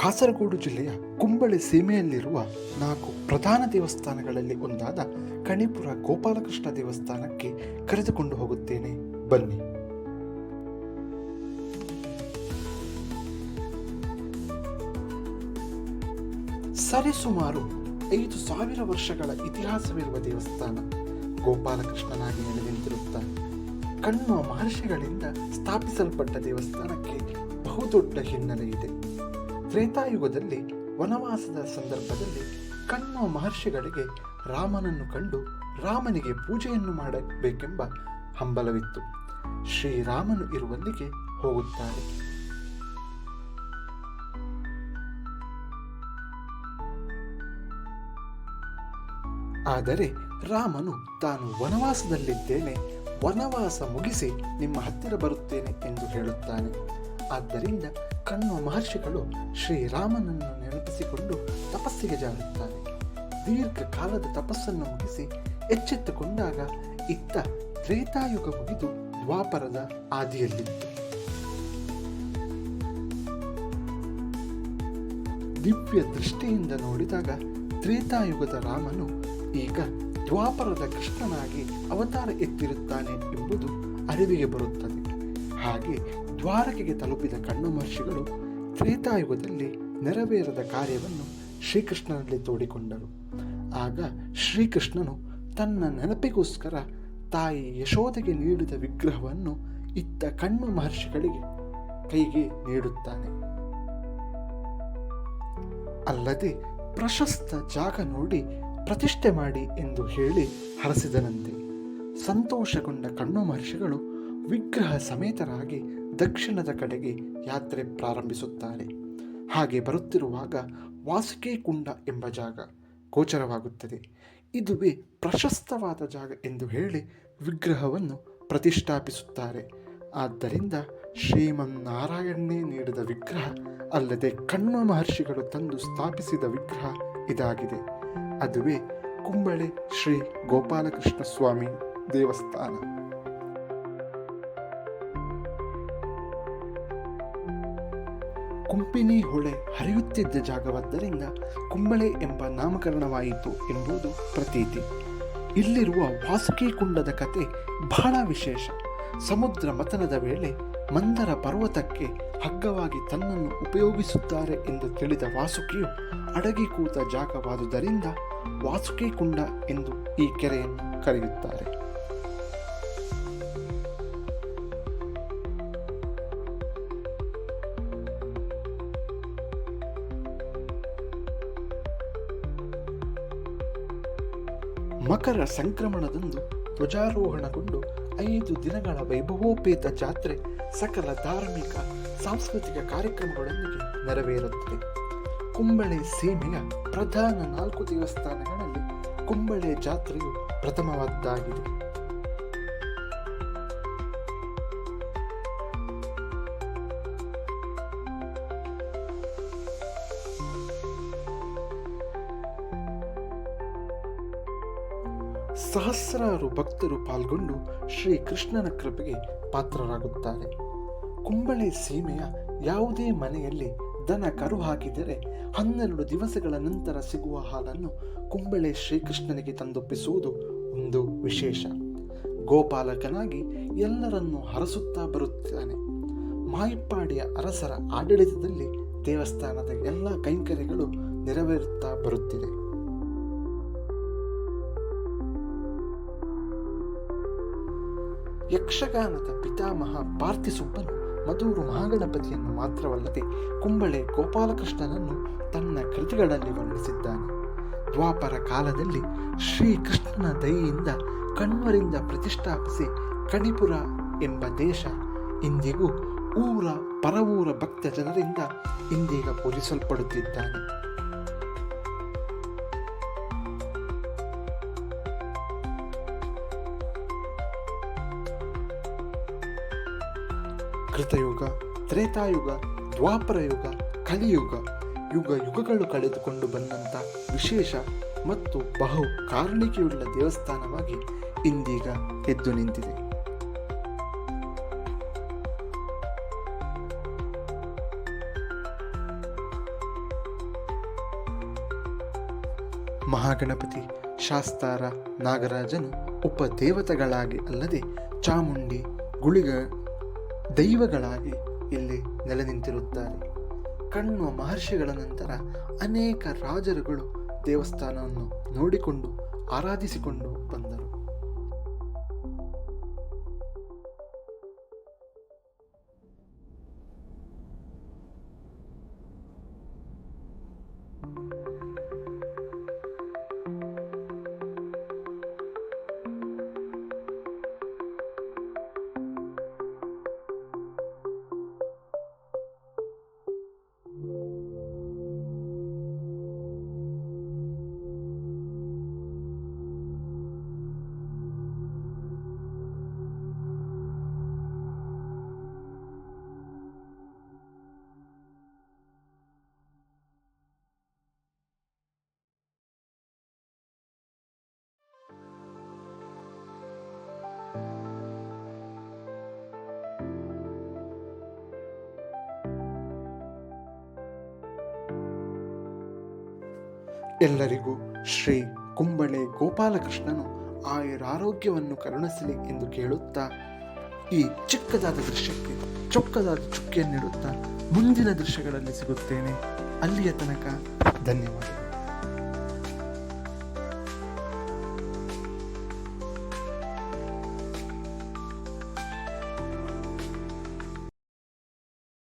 ಕಾಸರಗೋಡು ಜಿಲ್ಲೆಯ ಕುಂಬಳೆ ಸೀಮೆಯಲ್ಲಿರುವ ನಾಲ್ಕು ಪ್ರಧಾನ ದೇವಸ್ಥಾನಗಳಲ್ಲಿ ಒಂದಾದ ಕಣಿಪುರ ಗೋಪಾಲಕೃಷ್ಣ ದೇವಸ್ಥಾನಕ್ಕೆ ಕರೆದುಕೊಂಡು ಹೋಗುತ್ತೇನೆ. ಬನ್ನಿ. ಸರಿಸುಮಾರು ಐದು ಸಾವಿರ ವರ್ಷಗಳ ಇತಿಹಾಸವಿರುವ ದೇವಸ್ಥಾನ ಗೋಪಾಲಕೃಷ್ಣನಾಗಿ ನೆಲೆ ನಿಂತಿರುತ್ತಾನೆ ಕಣ್ವ ಮಹರ್ಷಿಗಳಿಂದ ಸ್ಥಾಪಿಸಲ್ಪಟ್ಟ ದೇವಸ್ಥಾನಕ್ಕೆ ಬಹುದೊಡ್ಡ ಹಿನ್ನೆಲೆ ಇದೆ. ತ್ರೇತಾಯುಗದಲ್ಲಿ, ವನವಾಸದ ಸಂದರ್ಭದಲ್ಲಿ ಕಣ್ವ ಮಹರ್ಷಿಗಳಿಗೆ ರಾಮನನ್ನು ಕಂಡು ರಾಮನಿಗೆ ಪೂಜೆಯನ್ನು ಮಾಡಬೇಕೆಂಬ ಹಂಬಲವಿತ್ತು. ಶ್ರೀರಾಮನು ಇರುವಲ್ಲಿಗೆ ಹೋಗುತ್ತಾರೆ ಆದರೆ ರಾಮನು, ತಾನು ವನವಾಸದಲ್ಲಿದ್ದೇನೆ, ವನವಾಸ ಮುಗಿಸಿ ನಿಮ್ಮ ಹತ್ತಿರ ಬರುತ್ತೇನೆ ಎಂದು ಹೇಳುತ್ತಾನೆ. ಆದ್ದರಿಂದ ಕಣ್ವ ಮಹರ್ಷಿಗಳು ಶ್ರೀರಾಮನನ್ನು ನೆನಪಿಸಿಕೊಂಡು ತಪಸ್ಸಿಗೆ ಜಾರುತ್ತಾರೆ. ದೀರ್ಘ ಕಾಲದ ತಪಸ್ಸನ್ನು ಮುಗಿಸಿ ಎಚ್ಚೆತ್ತುಕೊಂಡಾಗ ಇತ್ತ ತ್ರೇತಾಯುಗ ಮುಗಿದು ದ್ವಾಪರದ ಆದಿಯಲ್ಲಿತ್ತು ದಿವ್ಯ ದೃಷ್ಟಿಯಿಂದ ನೋಡಿದಾಗ ತ್ರೇತಾಯುಗದ ರಾಮನು ಈಗ ದ್ವಾಪರದ ಕೃಷ್ಣನಾಗಿ ಅವತಾರ ಎತ್ತಿರುತ್ತಾನೆ ಎಂಬುದು ಅರಿವಿಗೆ ಬರುತ್ತದೆ. ಹಾಗೆ ದ್ವಾರಕೆಗೆ ತಲುಪಿದ ಕಣ್ಣು ಮಹರ್ಷಿಗಳು ತ್ರೇತಾಯುಗದಲ್ಲಿ ನೆರವೇರದ ಕಾರ್ಯವನ್ನು ಶ್ರೀಕೃಷ್ಣನಲ್ಲಿ ತೋಡಿಕೊಂಡರು. ಆಗ ಶ್ರೀಕೃಷ್ಣನು ತನ್ನ ನೆನಪಿಗೋಸ್ಕರ ತಾಯಿ ಯಶೋಧೆಗೆ ನೀಡಿದ ವಿಗ್ರಹವನ್ನು ಇತ್ತ ಕಣ್ಣು ಮಹರ್ಷಿಗಳಿಗೆ ಕೈಗೆ ನೀಡುತ್ತಾನೆ. ಅಲ್ಲದೆ ಪ್ರಶಸ್ತ ಜಾಗ ನೋಡಿ ಪ್ರತಿಷ್ಠೆ ಮಾಡಿ ಎಂದು ಹೇಳಿ ಹರಸಿದನಂತೆ. ಸಂತೋಷಗೊಂಡ ಕಣ್ಣು ಮಹರ್ಷಿಗಳು ವಿಗ್ರಹ ಸಮೇತರಾಗಿ ದಕ್ಷಿಣದ ಕಡೆಗೆ ಯಾತ್ರೆ ಪ್ರಾರಂಭಿಸುತ್ತಾರೆ. ಹಾಗೆ ಬರುತ್ತಿರುವಾಗ ವಾಸುಕಿ ಕುಂಡ ಎಂಬ ಜಾಗ ಗೋಚರವಾಗುತ್ತದೆ. ಇದುವೇ ಪ್ರಶಸ್ತವಾದ ಜಾಗ ಎಂದು ಹೇಳಿ ವಿಗ್ರಹವನ್ನು ಪ್ರತಿಷ್ಠಾಪಿಸುತ್ತಾರೆ. ಆದ್ದರಿಂದ ಶ್ರೀಮನ್ನಾರಾಯಣನೇ ನೀಡಿದ ವಿಗ್ರಹ ಅಲ್ಲದೆ ಕಣ್ವ ಮಹರ್ಷಿಗಳು ತಂದು ಸ್ಥಾಪಿಸಿದ ವಿಗ್ರಹ ಇದಾಗಿದೆ. ಅದುವೇ ಕುಂಬಳೆ ಶ್ರೀ ಗೋಪಾಲಕೃಷ್ಣ ಸ್ವಾಮಿ ದೇವಸ್ಥಾನ. ಕುಂಪಿನಿ ಹೊಳೆ ಹರಿಯುತ್ತಿದ್ದ ಜಾಗವಾದ್ದರಿಂದ ಕುಂಬಳೆ ಎಂಬ ನಾಮಕರಣವಾಯಿತು ಎಂಬುದು ಪ್ರತೀತಿ. ಇಲ್ಲಿರುವ ವಾಸುಕಿ ಕುಂಡದ ಕತೆ ಬಹಳ ವಿಶೇಷ. ಸಮುದ್ರ ಮತನದ ವೇಳೆ ಮಂದರ ಪರ್ವತಕ್ಕೆ ಹಗ್ಗವಾಗಿ ತನ್ನನ್ನು ಉಪಯೋಗಿಸುತ್ತಾರೆ ಎಂದು ತಿಳಿದ ವಾಸುಕಿಯು ಅಡಗಿ ಕೂತ ಜಾಗವಾದುದರಿಂದ ವಾಸುಕಿ ಕುಂಡ ಎಂದು ಈ ಕೆರೆಯನ್ನು ಕರೆಯುತ್ತಾರೆ. ಮಕರ ಸಂಕ್ರಮಣದಂದು ಧ್ವಜಾರೋಹಣಗೊಂಡು ಐದು ದಿನಗಳ ವೈಭವೋಪೇತ ಜಾತ್ರೆ ಸಕಲ ಧಾರ್ಮಿಕ, ಸಾಂಸ್ಕೃತಿಕ ಕಾರ್ಯಕ್ರಮಗಳೊಂದಿಗೆ ನೆರವೇರುತ್ತದೆ. ಕುಂಬಳೆ ಸೀಮೆಯ ಪ್ರಧಾನ ನಾಲ್ಕು ದೇವಸ್ಥಾನಗಳಲ್ಲಿ ಕುಂಬಳೆ ಜಾತ್ರೆಯು ಪ್ರಥಮವಾದ್ದಾಗಿದೆ. ಸಹಸ್ರಾರು ಭಕ್ತರು ಪಾಲ್ಗೊಂಡು ಶ್ರೀ ಕೃಷ್ಣನ ಕೃಪೆಗೆ ಪಾತ್ರರಾಗುತ್ತಾರೆ. ಕುಂಬಳೆ ಸೀಮೆಯ ಯಾವುದೇ ಮನೆಯಲ್ಲಿ ದನ ಕರು ಹಾಕಿದರೆ ಹನ್ನೆರಡು ದಿವಸಗಳ ನಂತರ ಸಿಗುವ ಹಾಲನ್ನು ಕುಂಬಳೆ ಶ್ರೀಕೃಷ್ಣನಿಗೆ ತಂದೊಪ್ಪಿಸುವುದು ಒಂದು ವಿಶೇಷ. ಗೋಪಾಲಕನಾಗಿ ಎಲ್ಲರನ್ನೂ ಹರಸುತ್ತಾ ಬರುತ್ತಾನೆ. ಮಾಯಿಪ್ಪಾಡಿಯ ಅರಸರ ಆಡಳಿತದಲ್ಲಿ ದೇವಸ್ಥಾನದ ಎಲ್ಲ ಕೈಂಕರ್ಯಗಳು ನೆರವೇರುತ್ತಾ ಬರುತ್ತಿದೆ. ಯಕ್ಷಗಾನದ ಪಿತಾಮಹ ಪಾರ್ಥಿಸುಬ್ಬನು ಮಧೂರು ಮಹಾಗಣಪತಿಯನ್ನು ಮಾತ್ರವಲ್ಲದೆ ಕುಂಬಳೆ ಗೋಪಾಲಕೃಷ್ಣನನ್ನು ತನ್ನ ಕೃತಿಗಳಲ್ಲಿ ವರ್ಣಿಸಿದ್ದಾನೆ. ದ್ವಾಪರ ಕಾಲದಲ್ಲಿ ಶ್ರೀಕೃಷ್ಣನ ದಯೆಯಿಂದ ಕಣ್ವರಿಂದ ಪ್ರತಿಷ್ಠಾಪಿಸಿ ಕಣಿಪುರ ಎಂಬ ದೇಶ ಇಂದಿಗೂ ಊರ ಪರವೂರ ಭಕ್ತ ಜನರಿಂದ ಇಂದೀಗ ಪೂಜಿಸಲ್ಪಡುತ್ತಿದ್ದಾನೆ. ಕೃತಯುಗ, ತ್ರೇತಾಯುಗ, ದ್ವಾಪರಯುಗ, ಕಲಿಯುಗ ಯುಗ ಯುಗಗಳು ಕಳೆದುಕೊಂಡು ಬಂದಂಥ ವಿಶೇಷ ಮತ್ತು ಬಹು ಕಾರಣಿಕೆಯುಳ್ಳ ದೇವಸ್ಥಾನವಾಗಿ ಇಂದೀಗ ಎದ್ದು ನಿಂತಿದೆ. ಮಹಾಗಣಪತಿ ಶಾಸ್ತಾರ ನಾಗರಾಜನು ಉಪದೇವತೆಗಳಾಗಿ ಅಲ್ಲದೆ ಚಾಮುಂಡಿ, ಗುಳಿಗ ದೈವಗಳಾಗಿ ಇಲ್ಲಿ ನೆಲೆ ನಿಂತಿರುತ್ತಾರೆ ಕಣ್ಣು ಮಹರ್ಷಿಗಳ ನಂತರ ಅನೇಕ ರಾಜರುಗಳು ದೇವಸ್ಥಾನವನ್ನು ನೋಡಿಕೊಂಡು ಆರಾಧಿಸಿಕೊಂಡು ಬಂದರು. ಎಲ್ಲರಿಗೂ ಶ್ರೀ ಕುಂಬಳೆ ಗೋಪಾಲಕೃಷ್ಣನು ಆಯುರಾರೋಗ್ಯವನ್ನು ಕರುಣಿಸಲಿ ಎಂದು ಕೇಳುತ್ತಾ ಈ ಚಿಕ್ಕದಾದ ದೃಶ್ಯಕ್ಕೆ ಚೊಕ್ಕದಾದ ಚುಕ್ಕಿಯನ್ನಿಡುತ್ತಾ ಮುಂದಿನ ದೃಶ್ಯಗಳಲ್ಲಿ ಸಿಗುತ್ತೇನೆ. ಅಲ್ಲಿಯ ತನಕ ಧನ್ಯವಾದ